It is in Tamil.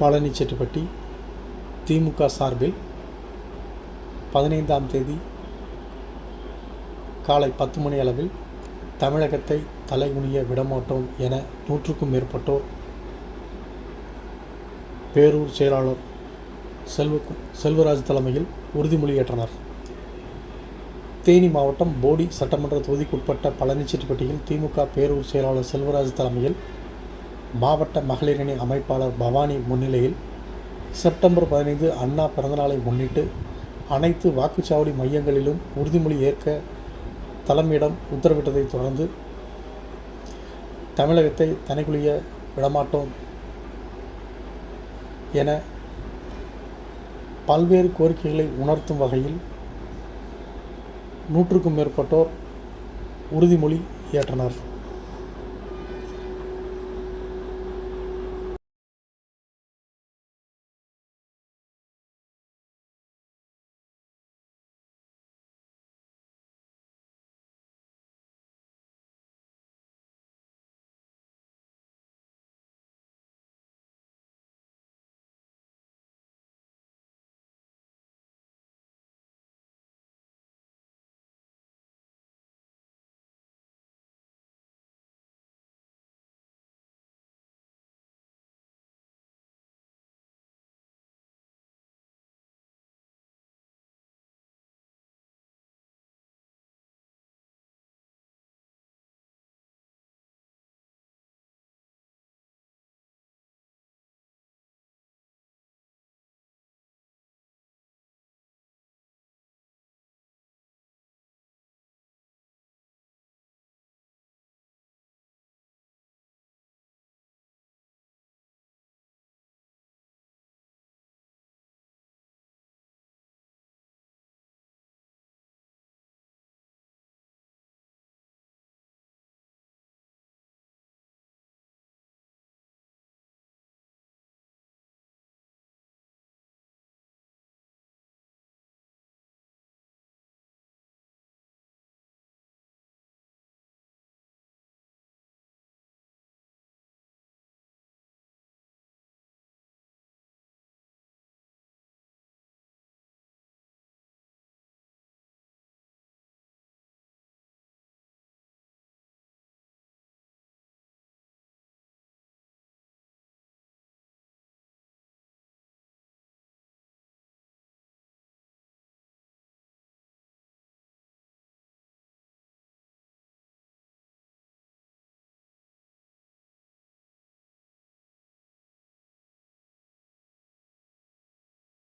பழனிச்செட்டிப்பட்டி திமுக சார்பில் பதினைந்தாம் தேதி காலை பத்து மணி அளவில் தமிழகத்தை தலைகுனிய விடமாட்டோம் என நூற்றுக்கும் மேற்பட்டோர் பேரூர் செயலாளர் செல்வ செல்வராஜ் தலைமையில் உறுதிமொழி ஏற்றனர் தேனி மாவட்டம் போடி சட்டமன்ற தொகுதிக்குட்பட்ட பழனிச்செட்டிப்பட்டியில் திமுக பேரூர் செயலாளர் செல்வராஜ் தலைமையில் மாவட்ட மகளிரணி அமைப்பாளர் பவானி முன்னிலையில் செப்டம்பர் பதினைந்து அண்ணா பிறந்தநாளை முன்னிட்டு அனைத்து வாக்குச்சாவடி மையங்களிலும் உறுதிமொழி ஏற்க தலைமையிடம் உத்தரவிட்டதைத் தொடர்ந்து தமிழகத்தை தனிக்குழிய விடமாட்டோம் என பல்வேறு கோரிக்கைகளை உணர்த்தும் வகையில் நூற்றுக்கும் மேற்பட்டோர் உறுதிமொழி ஏற்றனர்.